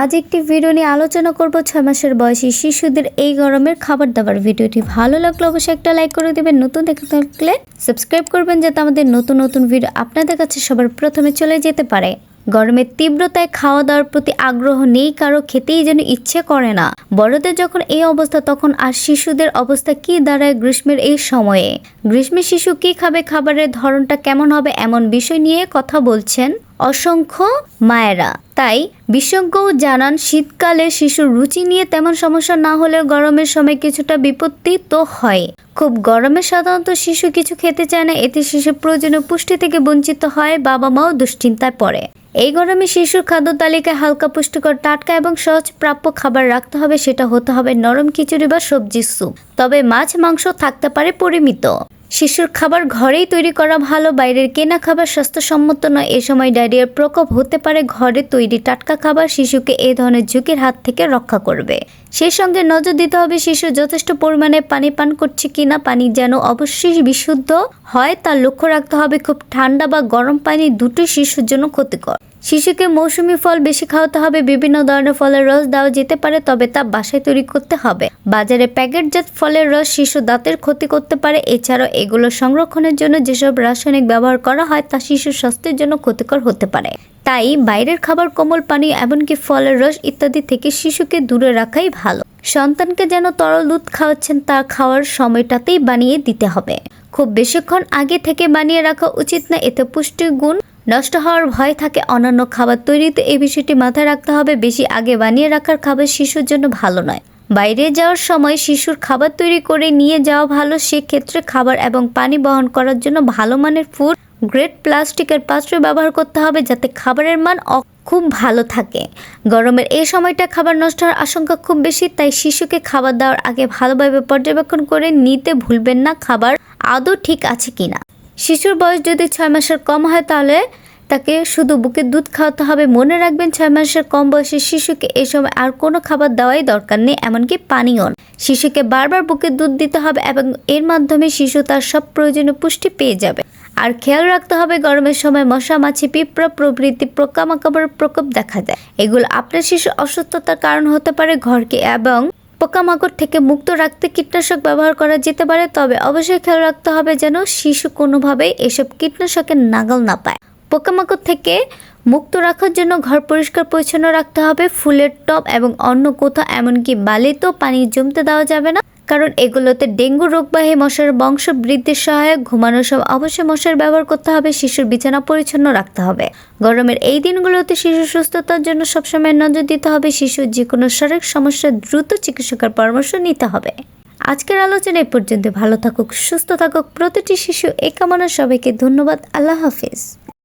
আজ একটি ভিডিও নিয়ে আলোচনা করব ছয় মাসের বয়সী শিশুদের এই গরমের খাবার দাবার ভিডিওটি ভালো লাগলে অবশ্যই একটা লাইক করে দেবেন। নতুন দেখে থাকলে সাবস্ক্রাইব করবেন, যাতে আমাদের নতুন নতুন ভিডিও আপনাদের কাছে সবার প্রথমে চলে যেতে পারে। গরমের তীব্রতায় খাওয়া দাওয়ার প্রতি আগ্রহ নেই, কারও খেতেই যেন ইচ্ছে করে না। বড়দের যখন এই অবস্থা, তখন আর শিশুদের অবস্থা কি দাঁড়ায় গ্রীষ্মের এই সময়ে? গ্রীষ্মে শিশু কি খাবে, খাবারের ধরনটা কেমন হবে, এমন বিষয় নিয়ে কথা বলছেন অসংখ্য মায়েরা। তাই বিশেষজ্ঞও জানান, শীতকালে শিশুর রুচি নিয়ে তেমন সমস্যা না হলেও গরমের সময় কিছুটা বিপত্তি তো হয়। খুব গরমে সাধারণত শিশু কিছু খেতে চায় না। এতে শিশু প্রয়োজনীয় পুষ্টি থেকে বঞ্চিত হয় বাবা মাও দুশ্চিন্তায় পড়ে। এই গরমে শিশুর খাদ্য তালিকায় হালকা পুষ্টিকর টাটকা এবং সহজ প্রাপ্য খাবার রাখতে হবে, সেটা হতে হবে নরম খিচুড়ি বা সবজির স্যুপ। তবে মাছ, মাংস থাকতে পারে পরিমিত। শিশুর খাবার ঘরেই তৈরি করা ভালো, বাইরের কেনা খাবার স্বাস্থ্যসম্মত নয়। এ সময় ডায়রিয়ার প্রকোপ হতে পারে, ঘরে তৈরি টাটকা খাবার শিশুকে এ ধরনের ঝুঁকির হাত থেকে রক্ষা করবে। সেই সঙ্গে নজর দিতে হবে, শিশু যথেষ্ট পরিমাণে পানি পান করছে কিনা, পানি যেন অবশ্যই বিশুদ্ধ হয় তা লক্ষ্য রাখতে হবে। খুব ঠান্ডা বা গরম পানি দুটোই শিশুর জন্য ক্ষতিকর। শিশুকে মৌসুমী ফল বেশি খাওয়াতে হবে, বিভিন্ন ধরনের ফলের রস দেওয়া যেতে পারে, তবে তা বাসায় তৈরি করতে হবে। বাজারে প্যাকেটজাত ফলের রস শিশু দাঁতের ক্ষতি করতে পারে, এছাড়াও এগুলো সংরক্ষণের জন্য যেসব রাসায়নিক ব্যবহার করা হয়, তা শিশুর স্বাস্থ্যের জন্য ক্ষতিকর হতে পারে। তাই বাইরের খাবার, কোমল পানি, এমনকি ফলের রস ইত্যাদি থেকে শিশুকে দূরে রাখাই ভালো। সন্তানকে যেন তরল দুধ খাওয়াচ্ছেন, তা খাওয়ার সময়টাতেই বানিয়ে দিতে হবে। খুব বেশিক্ষণ আগে থেকে বানিয়ে রাখা উচিত না, এতে পুষ্টির গুণ নষ্ট হওয়ার ভয় থাকে অন্যান্য খাবার তৈরিতে। এই বিষয়টি মাথায় রাখতে হবে, বেশি আগে বানিয়ে রাখার খাবার শিশুর জন্য ভালো নয়। বাইরে যাওয়ার সময় শিশুর খাবার তৈরি করে নিয়ে যাওয়া ভালো, সেক্ষেত্রে খাবার এবং পানি বহন করার জন্য ভালো মানের ফুড গ্রেট প্লাস্টিকের পাত্র ব্যবহার করতে হবে যাতে খাবারের মান খুব ভালো থাকে। গরমের এই সময়টা খাবার নষ্ট হওয়ার আশঙ্কা খুব বেশি, তাই শিশুকে খাবার দেওয়ার আগে ভালোভাবে পর্যবেক্ষণ করে নিতে ভুলবেন না খাবার আদৌ ঠিক আছে কিনা। শিশুর বয়স যদি ছয় মাসের কম হয় তাহলে তাকে শুধু বুকের দুধ খাওয়াতে হবে। মনে রাখবেন ছয় মাসের কম বয়সের শিশুকে এই সময় আর কোনো খাবার দেওয়াই দরকার নেই, এমনকি পানিও না। শিশুকে বারবার বুকের দুধ দিতে হবে এবং এর মাধ্যমে শিশু তার সব প্রয়োজনীয় পুষ্টি পেয়ে যাবে। আর খেয়াল রাখতে হবে গরমের সময় মশা, মাছি, পিঁপড়া প্রভৃতি পোকামাকড়ের প্রকোপ দেখা যায় এগুলো আপনার শিশু অসুস্থতার কারণ হতে পারে, ঘরকে এবং পোকামাকড় থেকে মুক্ত রাখতে কীটনাশক ব্যবহার করা যেতে পারে, তবে অবশ্যই খেয়াল রাখতে হবে যেন শিশু কোনোভাবেই এসব কীটনাশকের নাগাল না পায়। পোকামাকড় থেকে মুক্ত রাখার জন্য ঘর পরিষ্কার পরিচ্ছন্ন রাখতে হবে, ফুলের টব এবং অন্য কোথাও, এমনকি বালিতেও পানি জমতে দেওয়া যাবে না। কারণ এগুলোতে ডেঙ্গু রোগবাহী মশার বংশ বৃদ্ধির সহায়ক ঘুমানোর সব অবশ্যই মশার ব্যবহার করতে হবে, শিশুর বিছানা পরিচ্ছন্ন রাখতে হবে। গরমের এই দিনগুলোতে শিশু সুস্থতার জন্য সবসময় নজর দিতে হবে, শিশুর যে কোনো শারীরিক সমস্যা দ্রুত চিকিৎসকের পরামর্শ নিতে হবে। আজকের আলোচনা এই পর্যন্ত, ভালো থাকুক, সুস্থ থাকুক, প্রতিটি শিশু এই কামনা সবাইকে ধন্যবাদ, আল্লাহ হাফিজ।